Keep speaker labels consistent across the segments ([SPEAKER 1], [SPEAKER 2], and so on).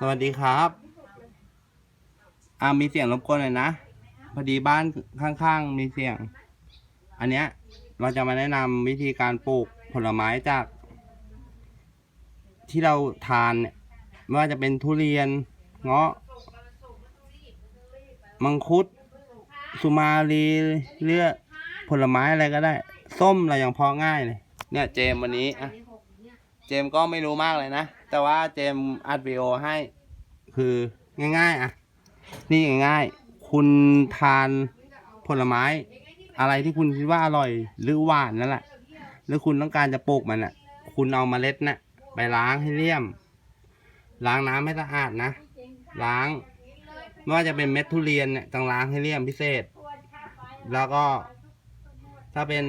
[SPEAKER 1] สวัสดีครับอ่ามีเสียงรบกวนหน่อยนะ พอดีบ้านข้างๆมีเสียง อันเนี้ย เราจะมาแนะนำวิธีการปลูกผลไม้จาก ที่เราทานเนี่ยไม่ว่าจะเป็นทุเรียน เงาะ มังคุด สุมาลีเลือดผลไม้อะไรก็ได้ ส้มเรายังพอง่ายเลย เนี่ยเจมส์วันนี้อะ เจมก็ไม่รู้มากเลยนะ แต่ว่าเจมอัดวิดีโอให้ คือง่ายๆอะ นี่ง่ายๆ คุณทานผลไม้ อะไรที่คุณคิดว่าอร่อยหรือหวานนั่นแหละ หรือคุณต้องการจะปลูกมันอะ คุณเอาเมล็ดน่ะไปล้างให้เลี่ยม ล้างน้ำให้สะอาดนะ ล้าง ไม่ว่าจะเป็นเม็ดทุเรียนเนี่ยต้องล้างให้เลี่ยมพิเศษ แล้วก็ ถ้าเป็น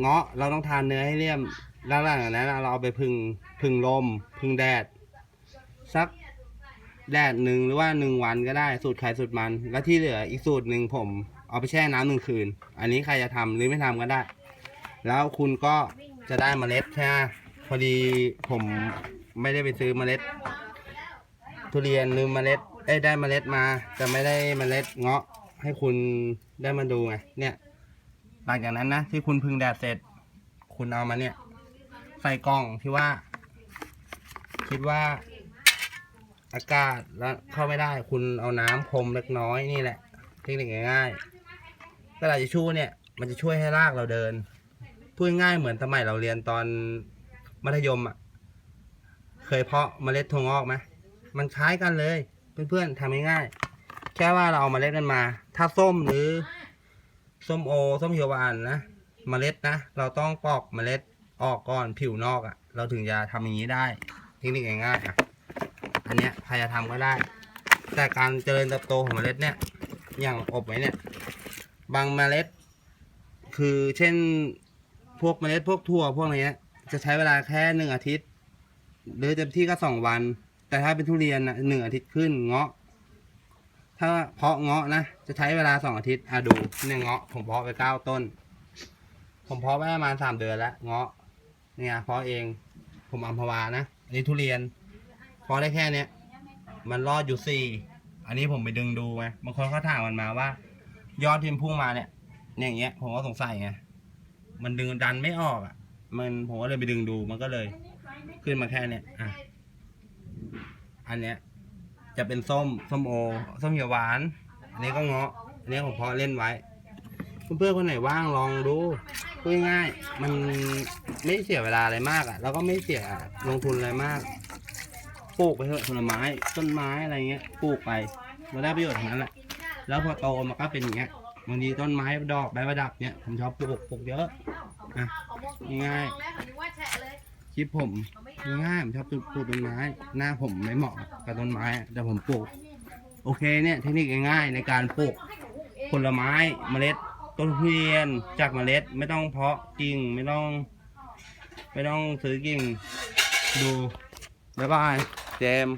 [SPEAKER 1] เงาะเราต้องทานเนื้อให้เลี่ยม แล้วหลังจากนั้นเราเอาไปพึ่งพึ่งลมพึ่งแดด สักแดดหนึ่งหรือว่าหนึ่งวันก็ได้สูตรใครสูตรมัน แล้วที่เหลืออีกสูตรหนึ่งผม เอาไปแช่น้ำหนึ่งคืน อันนี้ใครจะทำหรือไม่ทำก็ได้ แล้วคุณก็จะได้เมล็ดใช่ไหมพอดีผมไม่ได้ไปซื้อเมล็ด ทุเรียนหรือเมล็ดเอ้ได้เมล็ดมา แต่ไม่ได้เมล็ดเงาะให้คุณได้มาดูไงเนี่ย หลังจากนั้นนะที่คุณพึ่งแดดเสร็จ คุณเอามาเนี่ย ใส่กล่องที่ว่า คิดว่า อากาศแล้วเข้าไม่ได้ คุณเอาน้ำพรมเล็กน้อยนี่แหละเทคนิคง่ายๆกระดาษทิชชู่เนี่ย มันจะช่วยให้รากเราเดินพูดง่ายเหมือนสมัยเราเรียนตอนมัธยมอะ เคยเพาะเมล็ดถั่วงอกไหมมันคล้ายกันเลย เพื่อนๆทำง่ายๆแค่ว่าเราเอาเมล็ดมันมา ถ้าส้มหรือส้มโอ ส้มเขียวหวานนะ เมล็ดนะ เราต้องปอกเมล็ด ออกก่อนผิวนอกอะ่ะ เราถึงจะทำอย่างนี้ได้ เทคนิคง่ายๆอะอันเนี้ยใครจะทำก็ได้ แต่การเจริญเติบโตของเมล็ดเนี่ยอย่างอบไว้เนี่ยบางเมล็ด คือเช่นพวกเมล็ดพวกถั่วพวกอะไรเนี้ยจะใช้เวลาแค่หนึ่งอาทิตย์ หรือเต็มที่ก็สองวัน แต่ถ้าเป็นทุเรียนนะหนึ่งอาทิตย์ขึ้นเงาะ ถ้าเพาะเงาะนะจะใช้เวลาสองอาทิตย์อะดูเนี่ยเงาะผมเพาะไปเก้าต้น ผมเพาะไปประมาณสามเดือนแล้วเงาะ เนี่ยเพาะเองผมอัมพวานะอันนี้ทุเรียนเพาะได้แค่เนี้ยมันรอดอยู่สี่อันนี้ผมไปดึงดูไงบางคนเขาถามมันมาว่า ยอดที่มันพุ่งมาเนี่ยเนี่ยอย่างเงี้ยผมก็สงสัยไงมันดึงดันไม่ออกอะ มันผมก็เลยไปดึงดูมันก็เลย ขึ้นมาแค่เนี้ยอะอันเนี้ยจะเป็นส้มส้มโอ ส้มเขียวหวาน อันนี้ก็เงาะ อันนี้ผมเพาะเล่นไว้ เพื่อนๆคนไหนว่างลองดูพูดง่ายๆมันไม่เสียเวลาอะไรมากอะ แล้วก็ไม่เสียลงทุนอะไรมาก ปลูกไปเถอะผลไม้ ต้นไม้อะไรเงี้ย ปลูกไปเราได้ประโยชน์ทั้งนั้นแหละ แล้วพอโตมันก็เป็นอย่างเงี้ยบางทีต้นไม้ดอกใบประดับเนี้ยผมชอบปลูกปลูกเยอะอะง่ายๆคลิปผมง่ายผมชอบปลูกต้นไม้ หน้าผมไม่เหมาะกับต้นไม้แต่ผมปลูก โอเคเนี่ยเทคนิคง่ายๆในการปลูกผลไม้เมล็ด ต้นทุเรียนจากเมล็ดไม่ต้องเพาะกิ่งไม่ต้องไม่ต้องซื้อกิ่ง ดู บ๊ายบาย เจม